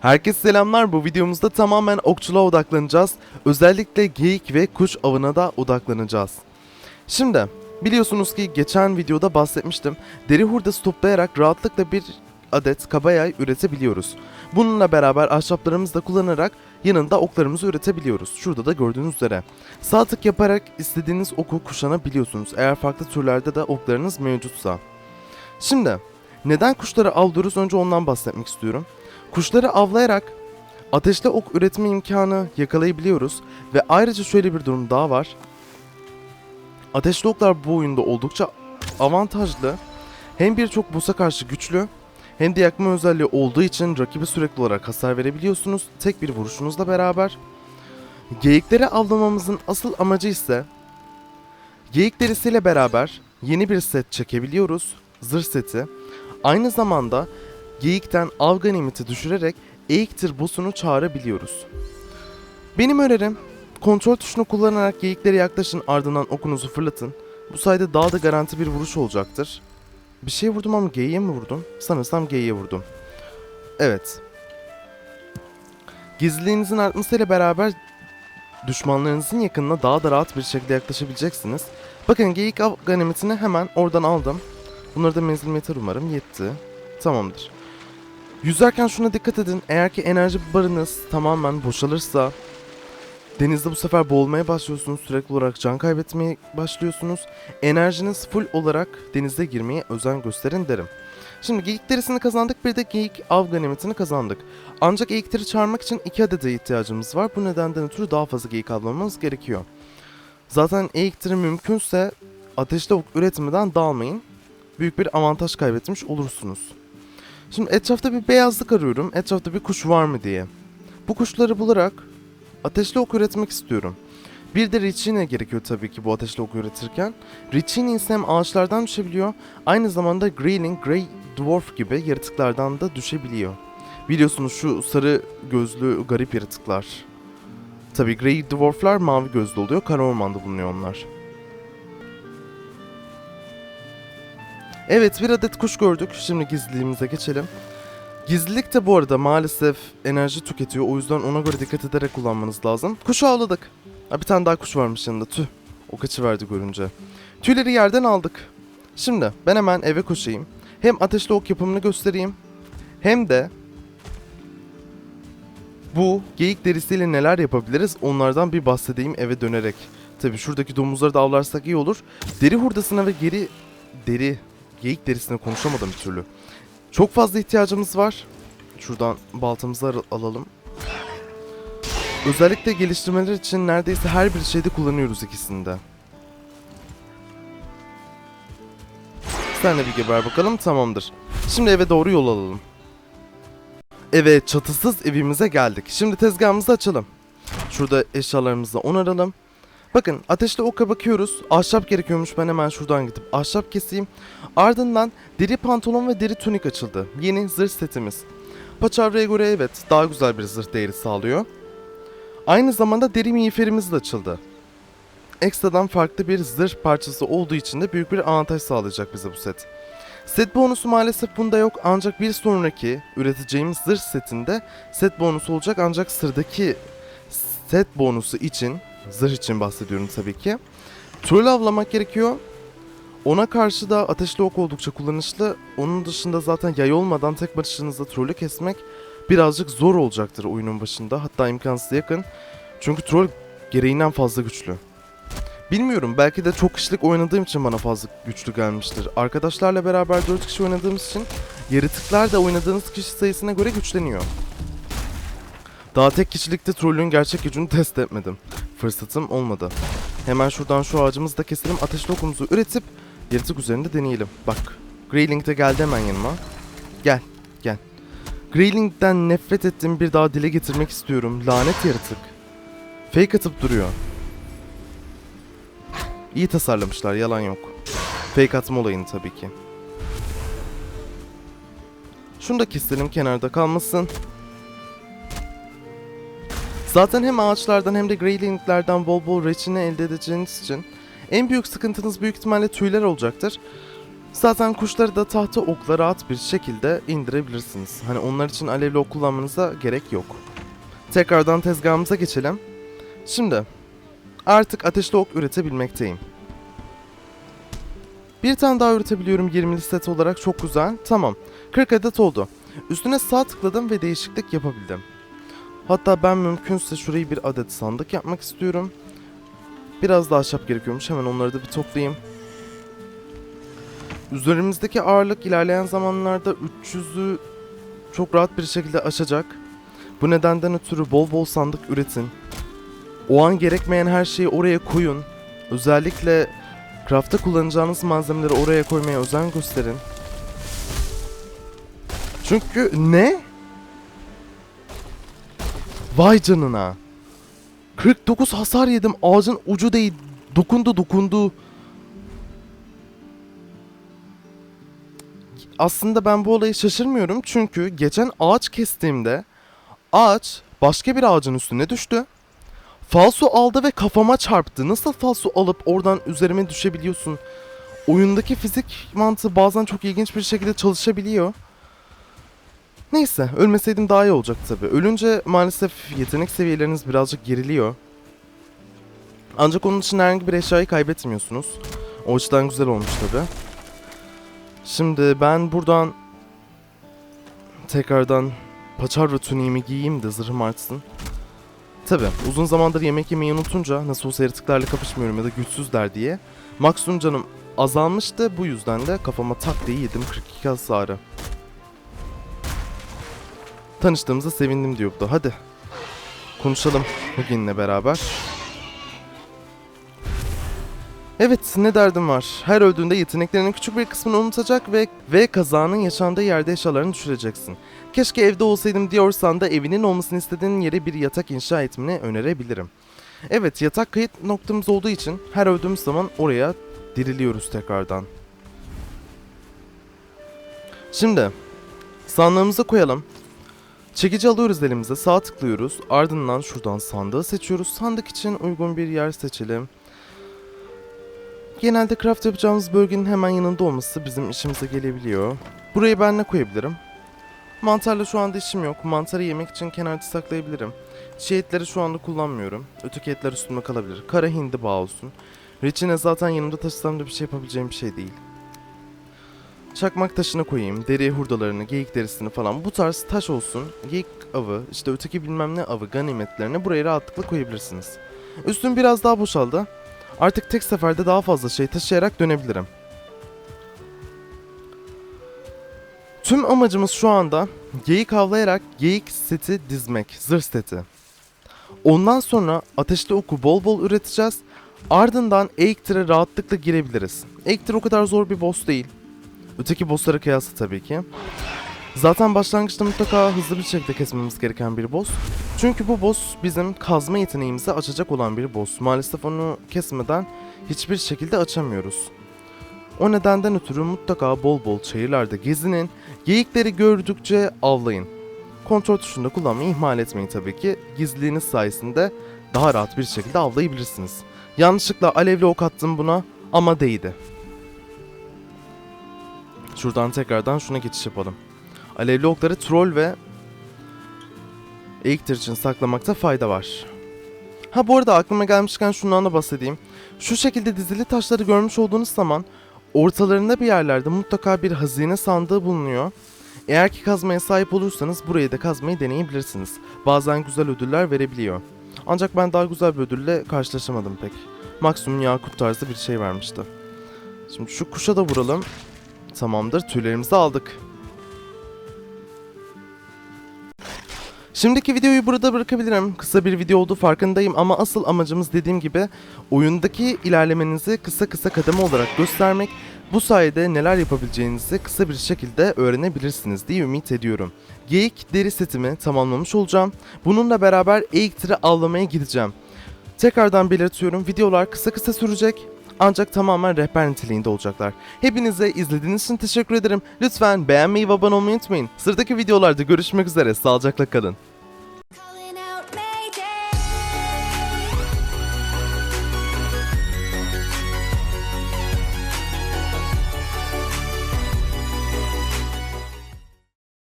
Herkese selamlar. Bu videomuzda tamamen okçuluğa odaklanacağız. Özellikle geyik ve kuş avına da odaklanacağız. Şimdi biliyorsunuz ki geçen videoda bahsetmiştim. Deri hurdası toplayarak rahatlıkla bir adet kaba yay üretebiliyoruz. Bununla beraber ahşaplarımızı da kullanarak yanında oklarımızı üretebiliyoruz. Şurada da gördüğünüz üzere. Sağ tık yaparak istediğiniz oku kuşanabiliyorsunuz eğer farklı türlerde de oklarınız mevcutsa. Şimdi neden kuşları avlıyoruz önce ondan bahsetmek istiyorum. Kuşları avlayarak ateşli ok üretme imkanı yakalayabiliyoruz ve ayrıca şöyle bir durum daha var. Ateşli oklar bu oyunda oldukça avantajlı. Hem birçok boss'a karşı güçlü hem de yakma özelliği olduğu için rakibi sürekli olarak hasar verebiliyorsunuz tek bir vuruşunuzla beraber. Geyikleri avlamamızın asıl amacı ise geyik derisiyle beraber yeni bir set çekebiliyoruz. Zırh seti. Aynı zamanda geyikten av ganimeti düşürerek Eiktir boss'unu çağırabiliyoruz. Benim önerim kontrol tuşunu kullanarak geyiklere yaklaşın ardından okunuzu fırlatın. Bu sayede daha da garanti bir vuruş olacaktır. Bir şey vurdum ama geyiğe mi vurdum? Sanırsam geyiğe vurdum. Evet. Gizliliğinizin artmasıyla beraber düşmanlarınızın yakınına daha da rahat bir şekilde yaklaşabileceksiniz. Bakın geyik av ganimetini hemen oradan aldım. Bunları da menzil yeter umarım yetti. Tamamdır. Yüzerken şuna dikkat edin. Eğer ki enerji barınız tamamen boşalırsa denizde bu sefer boğulmaya başlıyorsunuz. Sürekli olarak can kaybetmeye başlıyorsunuz. Enerjiniz full olarak denize girmeye özen gösterin derim. Şimdi geyik derisini kazandık bir de geyik av ganimetini kazandık. Ancak geyikleri çağırmak için iki adede ihtiyacımız var. Bu nedenden ötürü daha fazla geyik avlamamız gerekiyor. Zaten eğiktiri mümkünse ateşli ok üretmeden dalmayın. Büyük bir avantaj kaybetmiş olursunuz. Şimdi etrafta bir beyazlık arıyorum. Etrafta bir kuş var mı diye. Bu kuşları bularak ateşli ok üretmek istiyorum. Bir de Richine gerekiyor tabii ki bu ateşli ok üretirken. Richine ise ağaçlardan düşebiliyor, aynı zamanda Greyling, Grey Dwarf gibi yaratıklardan da düşebiliyor. Biliyorsunuz şu sarı gözlü garip yaratıklar. Tabii Grey Dwarf'lar mavi gözlü oluyor, kara ormanda bulunuyor onlar. Evet bir adet kuş gördük. Şimdi gizliliğimize geçelim. Gizlilik de bu arada maalesef enerji tüketiyor. O yüzden ona göre dikkat ederek kullanmanız lazım. Kuşu avladık. Ha, bir tane daha kuş varmış yanında. Tüh. O kaçıverdi görünce. Tüyleri yerden aldık. Şimdi ben hemen eve koşayım. Hem ateşli ok yapımını göstereyim. Hem de bu geyik derisiyle neler yapabiliriz onlardan bir bahsedeyim eve dönerek. Tabi şuradaki domuzları da avlarsak iyi olur. Deri hurdasına ve geri deri geyik derisine konuşamadım bir türlü. Çok fazla ihtiyacımız var. Şuradan baltamızı al- alalım. Özellikle geliştirmeler için neredeyse her bir şeyde kullanıyoruz ikisini de. Sen de bir geber bakalım tamamdır. Şimdi eve doğru yol alalım. Evet çatısız evimize geldik. Şimdi tezgahımızı açalım. Şurada eşyalarımızı onaralım. Bakın ateşli oka bakıyoruz. Ahşap gerekiyormuş ben hemen şuradan gidip ahşap keseyim. Ardından deri pantolon ve deri tunik açıldı. Yeni zırh setimiz. Paçavraya göre evet daha güzel bir zırh değeri sağlıyor. Aynı zamanda deri miğferimiz de açıldı. Ekstradan farklı bir zırh parçası olduğu için de büyük bir avantaj sağlayacak bize bu set. Set bonusu maalesef bunda yok ancak bir sonraki üreteceğimiz zırh setinde set bonusu olacak ancak sıradaki set bonusu için zırh için bahsediyorum tabii ki. Troll avlamak gerekiyor. Ona karşı da ateşli ok oldukça kullanışlı. Onun dışında zaten yay olmadan tek başınıza trollü kesmek birazcık zor olacaktır oyunun başında. Hatta imkansıza yakın. Çünkü troll gereğinden fazla güçlü. Bilmiyorum belki de çok kişilik oynadığım için bana fazla güçlü gelmiştir. Arkadaşlarla beraber 4 kişi oynadığımız için yaratıklar da oynadığınız kişi sayısına göre güçleniyor. Daha tek kişilikte trollün gerçek gücünü test etmedim. Fırsatım olmadı. Hemen şuradan şu ağacımızı da keselim. Ateşli okumuzu üretip yaratık üzerinde deneyelim. Bak. Greyling de geldi hemen yanıma. Gel. Gel. Greyling'den nefret ettiğimi bir daha dile getirmek istiyorum. Lanet yaratık. Fake atıp duruyor. İyi tasarlamışlar yalan yok. Fake atma olayını tabii ki. Şunu da keselim kenarda kalmasın. Zaten hem ağaçlardan hem de greylinglerden bol bol reçine elde edeceğiniz için en büyük sıkıntınız büyük ihtimalle tüyler olacaktır. Zaten kuşları da tahta okla rahat bir şekilde indirebilirsiniz. Hani onlar için alevli ok kullanmanıza gerek yok. Tekrardan tezgahımıza geçelim. Şimdi artık ateşli ok üretebilmekteyim. Bir tane daha üretebiliyorum 20'li set olarak çok güzel. Tamam 40 adet oldu. Üstüne sağ tıkladım ve değişiklik yapabildim. Hatta ben mümkünse şurayı bir adet sandık yapmak istiyorum. Biraz daha ahşap gerekiyormuş hemen onları da bir toplayayım. Üzerimizdeki ağırlık ilerleyen zamanlarda 300'ü çok rahat bir şekilde aşacak. Bu nedenden ötürü bol bol sandık üretin. O an gerekmeyen her şeyi oraya koyun. Özellikle craft'ta kullanacağınız malzemeleri oraya koymaya özen gösterin. Çünkü ne? Vay canına. 49 hasar yedim. Ağacın ucu değil. Dokundu dokundu. Aslında ben bu olayı şaşırmıyorum çünkü geçen ağaç kestiğimde ağaç başka bir ağacın üstüne düştü. Falso aldı ve kafama çarptı. Nasıl falso alıp oradan üzerime düşebiliyorsun? Oyundaki fizik mantığı bazen çok ilginç bir şekilde çalışabiliyor. Neyse, ölmeseydim daha iyi olacaktı tabii. Ölünce maalesef yetenek seviyeleriniz birazcık geriliyor. Ancak onun için herhangi bir eşyayı kaybetmiyorsunuz. O açıdan güzel olmuş tabii. Şimdi ben buradan tekrardan paçar ve tuniğimi giyeyim de zırhım artsın. Tabi uzun zamandır yemek yemeyi unutunca nasıl olsa yaratıklarla kapışmıyorum ya da güçsüzler diye maksimum canım azalmıştı bu yüzden de kafama tak diye yedim 42 hasarı. Tanıştığımıza sevindim diyor bu da hadi konuşalım Hugin'le beraber. Evet ne derdim var. Her öldüğünde yeteneklerinin küçük bir kısmını unutacak ve ve kazanın yaşandığı yerde eşyalarını düşüreceksin. Keşke evde olsaydım diyorsan da evinin olmasını istediğin yere bir yatak inşa etmeni önerebilirim. Evet yatak kayıt noktamız olduğu için her öldüğümüz zaman oraya diriliyoruz tekrardan. Şimdi sandığımıza koyalım. Çekici alıyoruz elimize sağ tıklıyoruz ardından şuradan sandığı seçiyoruz. Sandık için uygun bir yer seçelim. Genelde craft yapacağımız bölgenin hemen yanında olması bizim işimize gelebiliyor. Burayı ben ne koyabilirim? Mantarla şu anda işim yok. Mantarı yemek için kenarda saklayabilirim. Çiğ etleri şu anda kullanmıyorum. Öteki etler üstümde kalabilir. Kara hindi bağ olsun. Reçine zaten yanımda taşısam da bir şey yapabileceğim bir şey değil. Çakmak taşını koyayım. Deri hurdalarını, geyik derisini falan. Bu tarz taş olsun. Geyik avı, işte öteki bilmem ne avı, ganimetlerini buraya rahatlıkla koyabilirsiniz. Üstüm biraz daha boşaldı. Artık tek seferde daha fazla şey taşıyarak dönebilirim. Tüm amacımız şu anda geyik avlayarak geyik seti dizmek, zırh seti. Ondan sonra ateşli oku bol bol üreteceğiz. Ardından Eiktir'e rahatlıkla girebiliriz. Eiktir o kadar zor bir boss değil. Öteki bosslara kıyasla tabii ki. Zaten başlangıçta mutlaka hızlı bir şekilde kesmemiz gereken bir boss. Çünkü bu boss bizim kazma yeteneğimizi açacak olan bir boss. Maalesef onu kesmeden hiçbir şekilde açamıyoruz. O nedenden ötürü mutlaka bol bol çayırlarda gezinin, geyikleri gördükçe avlayın. Kontrol tuşunu kullanmayı ihmal etmeyin tabii ki. Gizliliğiniz sayesinde daha rahat bir şekilde avlayabilirsiniz. Yanlışlıkla alevli ok attım buna ama değdi. Şuradan tekrardan şuna geçiş yapalım. Alevli okları troll ve Eiktir için saklamakta fayda var. Ha bu arada aklıma gelmişken şundan da bahsedeyim. Şu şekilde dizili taşları görmüş olduğunuz zaman ortalarında bir yerlerde mutlaka bir hazine sandığı bulunuyor. Eğer ki kazmaya sahip olursanız burayı da kazmayı deneyebilirsiniz. Bazen güzel ödüller verebiliyor. Ancak ben daha güzel bir ödülle karşılaşamadım pek. Maksimum yakut tarzı bir şey vermişti. Şimdi şu kuşa da vuralım. Tamamdır tüylerimizi aldık. Şimdiki videoyu burada bırakabilirim. Kısa bir video olduğu farkındayım ama asıl amacımız dediğim gibi oyundaki ilerlemenizi kısa kısa kademe olarak göstermek. Bu sayede neler yapabileceğinizi kısa bir şekilde öğrenebilirsiniz diye ümit ediyorum. Geyik deri setimi tamamlamış olacağım. Bununla beraber Eiktir'i avlamaya gideceğim. Tekrardan belirtiyorum videolar kısa kısa sürecek ancak tamamen rehber niteliğinde olacaklar. Hepinize izlediğiniz için teşekkür ederim. Lütfen beğenmeyi ve abone olmayı unutmayın. Sıradaki videolarda görüşmek üzere. Sağlıcakla kalın.